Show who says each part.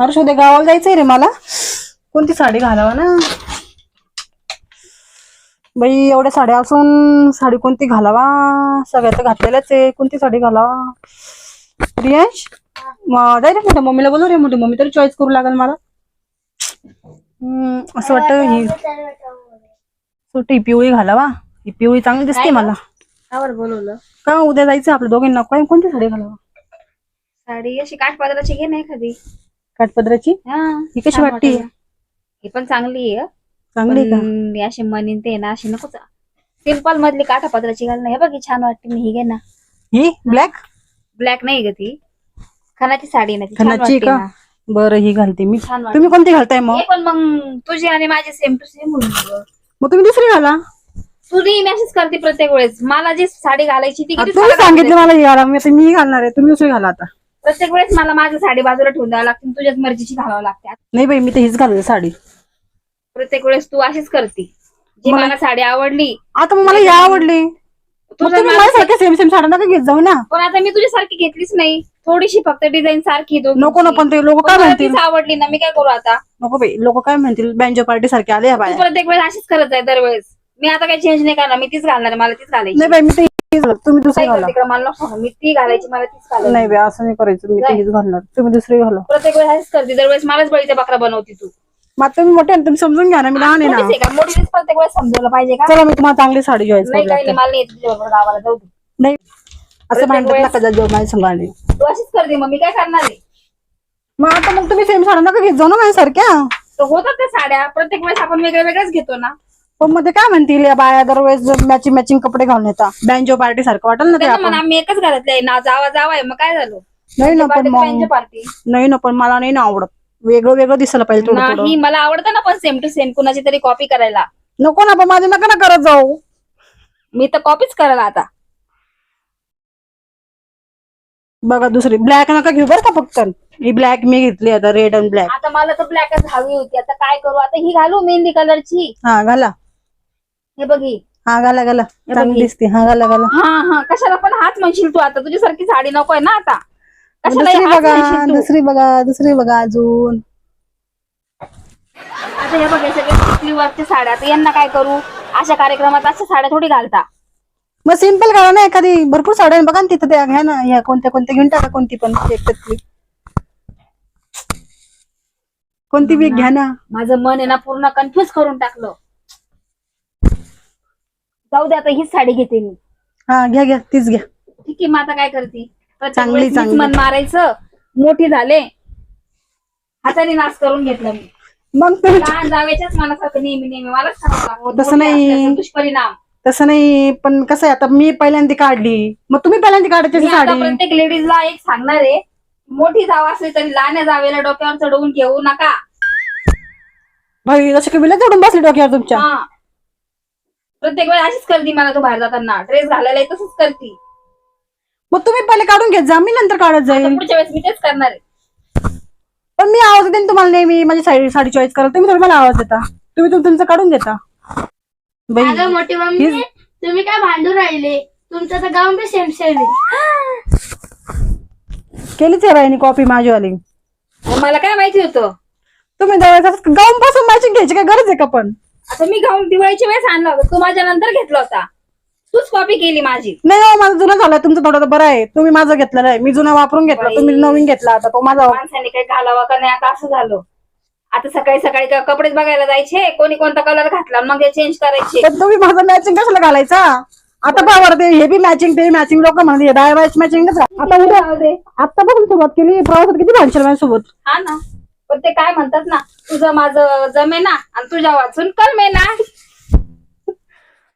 Speaker 1: अरे शोधे गावाला जायचंय रे मला. कोणती साडी घालावा ना? बाई एवढ्या साड्या असून साडी कोणती घालावा? सगळ्या तर घातलेल्याच आहे. कोणती साडी घालावा? रियांश जाय रे मोठ्या मम्मीला बोलव रे. मोठी मम्मी तरी चॉईस करू लागेल मला. हम्म, असं वाटतं ही सुटी पिवळी घालावा. ही पिवळी चांगली दिसते मला.
Speaker 2: बोलवलं.
Speaker 1: का उद्या जायचं आपल्या दोघींना? कोणती साडी घालावा?
Speaker 2: साडी अशी काठपादराची घे ना एखादी.
Speaker 1: काठपदराची?
Speaker 2: हा
Speaker 1: कशी वाटते.
Speaker 2: ही पण चांगली आहे.
Speaker 1: चांगली आहे का?
Speaker 2: पण अशी मनीन ते ना अशी नकोच सिंपल मधली काठापदराची घाल ना हे बघ ही छान वाटते. मी ही घे ना.
Speaker 1: ही? ब्लॅक?
Speaker 2: ब्लॅक नाही ग ती. खणाची साडी ना ती. छान
Speaker 1: खणाची
Speaker 2: वाटते
Speaker 1: का?
Speaker 2: ना.
Speaker 1: बरं ही घालते मी.
Speaker 2: छान वाटते.
Speaker 1: तुम्ही कोणती घालताय मग?
Speaker 2: हे पण मग तुझी आणि माझी सेम टू सेम.
Speaker 1: मग तुम्ही दुसरी घाला.
Speaker 2: तुझी मेसेज करते प्रत्येक वेळेस. मला जी साडी घालायची ती
Speaker 1: आता
Speaker 2: किती
Speaker 1: तुम्ही
Speaker 2: साडी
Speaker 1: सांगितलं? मला ही घाला. मी आता मी घालणार आहे. तुम्ही दुसरी घाला आता.
Speaker 2: प्रत्येक वेळेस मला माझी साडी बाजूला ठेवून द्यावं लागते तुझ्याच मर्जीची घालावं लागते.
Speaker 1: नाही बाई मी तर हीच घालते साडी.
Speaker 2: प्रत्येक वेळेस तू अशीच करते. जी
Speaker 1: मला-
Speaker 2: साडी आवडली
Speaker 1: आता मग मला ही आवडली. मग
Speaker 2: तुझं
Speaker 1: तुम्ही
Speaker 2: मला-
Speaker 1: माझ्यासारख्या सेम सेम साड्या नका घेत जाऊ ना.
Speaker 2: पण आता मी तुझ्यासारखी घेतलीच नाही. थोडीशी फक्त डिझाईन सारखी दोघींची.
Speaker 1: नको ना पण ते लोक काय
Speaker 2: पण मला
Speaker 1: म्हणतील?
Speaker 2: तीच आवडली ना मी काय करू आता?
Speaker 1: नको बाई लोक काय म्हणतील? बँजो पार्टी सारखे आले बाया
Speaker 2: प्रत्येक वेळेस अशीच करत आहे दरवेळेस. मी आता काही चेंज नाही करणार मी तीच घालणार आहे, मला तीच घालायची
Speaker 1: नाही बाई मी तुम्ही दुसरी घाला.
Speaker 2: करते इकडं मला नको. सांगू. मी ती घालायची मला तीच घालायची.
Speaker 1: नाही बाई असं नाही करायचं. मी
Speaker 2: नाही.
Speaker 1: हीच घालणार. तुम्ही दुसरी घाला.
Speaker 2: प्रत्येक वेळेस अशीच करते. दरवेळेस मलाच बळीचा बकरा बनवती तू.
Speaker 1: मग आता तुम्ही मोठे आहे ना, तुम्ही समजून घ्या ना मी लहान आहे
Speaker 2: मोठीच
Speaker 1: ना
Speaker 2: आहे का? मोठीच प्रत्येक वेळेस समजायला पाहिजे का?
Speaker 1: चला मी तुम्हाला चांगली साडी जॉईस
Speaker 2: नाही काही नाही मला नाही येत तुझ्याबरोबर गावाला. जाऊ दे.
Speaker 1: नाही. असं भांडत
Speaker 2: वेळेस-
Speaker 1: नका जा जेव्हा माझ्या संग आले.
Speaker 2: तू अशीच करते मग मी काय करणार आहे?
Speaker 1: मग आता मग तुम्ही सेम साड्या नका घेत जाऊ ना माझ्यासारख्या.
Speaker 2: तर होतात त्या साड्या. प्रत्येक वेळेस आपण वेगळ्या वेगळ्याच घेतो ना.
Speaker 1: पण मग ते काय म्हणतील? या बाया दरवेळेस मॅचिंग मॅचिंग कपडे घालून येतात बँजो पार्टी सारखं वाटेल ना ते
Speaker 2: त्यांना
Speaker 1: आपण?
Speaker 2: म्हणा आम्ही एकच घालतले आहे ना जावा जावा आहे. मग काय झालं?
Speaker 1: नाही ना पण मग
Speaker 2: पार्टी
Speaker 1: नाही ना पण मला नाही ना आवडत. वेगळं वेगळं दिसायला पाहिजे थोडं थोडं.
Speaker 2: नाही मला आवडतं ना पण सेम टू सेम कुणाची तरी कॉपी करायला.
Speaker 1: नको ना पण माझे नका ना करत जाऊ.
Speaker 2: मी तर कॉपीच करायला आता.
Speaker 1: बघा दुसरी ब्लॅक नका घेऊ बरं का फक्त. ही ब्लॅक मी घेतली आता रेड अँड ब्लॅक
Speaker 2: आता मला तर ब्लॅकच हवी होती. आता काय करू? आता ही घालू मेहंदी कलरची
Speaker 1: हा घाला.
Speaker 2: हे बघी
Speaker 1: हा. घाला घाला.
Speaker 2: हे
Speaker 1: चांगली
Speaker 2: ही.
Speaker 1: दिसते. हा घाला घाला.
Speaker 2: हा हा. कशाला पण हाच म्हणशील तू आता? तुझ्यासारखी साडी नकोय ना आता. कशाला
Speaker 1: दुसरी बघा
Speaker 2: म्हणशील तू?
Speaker 1: दुसरी बघा दुसरी बघा अजून.
Speaker 2: आता हे बघ हे सगळे वर्कच्या साड्या. आता यांना काय करू? अशा कार्यक्रमात अशा साड्या थोडी घालता.
Speaker 1: मग सिंपल घाला ना एखादी. भरपूर साड्या बघा ना तिथं त्या. घ्या ना. ह्या कोणत्या कोणत्या. घेऊन टाका कोणती पण. एक त्यातली कोणती बी घ्या ना.
Speaker 2: माझं मन आहे ना पूर्ण कन्फ्युज करून टाकलं. जाऊ दे आता हीच साडी घेते मी.
Speaker 1: हा घ्या घ्या तीच घ्या.
Speaker 2: ठीक आहे मग आता काय करते? प्रत्येक
Speaker 1: चांगली,
Speaker 2: वेळेस मीच
Speaker 1: चांगली.
Speaker 2: मन मारायचं मोठी झाले. हाताने नाश करून घेतला मी.
Speaker 1: मग तुम्ही
Speaker 2: लहान जावेच्याच मनासारखं नेहमी नेहमी? मलाच सांगावं लागलं.
Speaker 1: तसं
Speaker 2: मोठी
Speaker 1: नाही.
Speaker 2: असल्याचा दुष्परिणाम.
Speaker 1: तसं नाही पण कसं आहे आता मी पहिल्यांदा काढली. मग तुम्ही पहिल्यांदा काढायची
Speaker 2: मी आता
Speaker 1: साडी?
Speaker 2: प्रत्येक लेडीजला एक सांगणार आहे मोठी जाव असली तरी लहान जावेला डोक्यावर चढवून घेऊ नका.
Speaker 1: भाई जसं की विला चढून बसली डोक्यावर तुमच्या.
Speaker 2: हा. प्रत्येक वेळ अशीच करते मला तू बाहेर जाताना. ड्रेस घालायला तसंच करते.
Speaker 1: मग तुम्ही पहिले काढून घेत जा. मी नंतर काढत
Speaker 2: आता
Speaker 1: जाईल
Speaker 2: पुढच्या वेळेस मी तेच करणार आहे.
Speaker 1: पण मी आवाज देते ना तुम्हाला नेहमी. माझी साडी साडी चॉईस कराल तुम्ही थोडी मला आवाज देता. तुम्ही तुम- तुमचं काढून देता बाई
Speaker 3: अगं मोठी मम्मी
Speaker 1: हीच-
Speaker 3: तुम्ही काय भांडून राहिले? तुमचं तर गाऊन बी सेम सेम आहे.
Speaker 1: केलीच आहे बाईनी कॉपी माझीवाली.
Speaker 2: मला काय माहिती होतं?
Speaker 1: तुम्ही गाऊन पासून मॅचिंग घ्यायची काय गरज आहे का पण?
Speaker 2: आता मी गाऊन दिवाळीच्या वेळेस आणला होता. तू माझ्या नंतर घेतला होता. तूच कॉपी केली माझी.
Speaker 1: नाही हो, माझं जुनं झालं. तुमचं थोडं बरं आहे. तुम्ही माझं घेतलेलं आहे मी जुना वापरून घेतला. तुम्ही नवीन घेतला आता तो माझा
Speaker 2: माणसाने काही घालावा का नाही? आता असं झालं. आता सकाळी सकाळी का कपडेच बघायला जायचे? कोणी कोणता कलर घातला? मग चेंज करायचे.
Speaker 1: पण तुम्ही माझं मॅचिंग कशाला घालायचा? आता बरं ते हे बी मॅचिंग ते मॅचिंग लोक म्हणते मॅचिंग आता उद्या
Speaker 2: जाऊ दे.
Speaker 1: आता बघून सुरुवात केली. प्रवासात किती भांडशील माझ्यासोबत
Speaker 2: हा ना. पण ते काय म्हणतात ना तुझं माझं जमे ना आणि तुझ्या वाचून कलमेना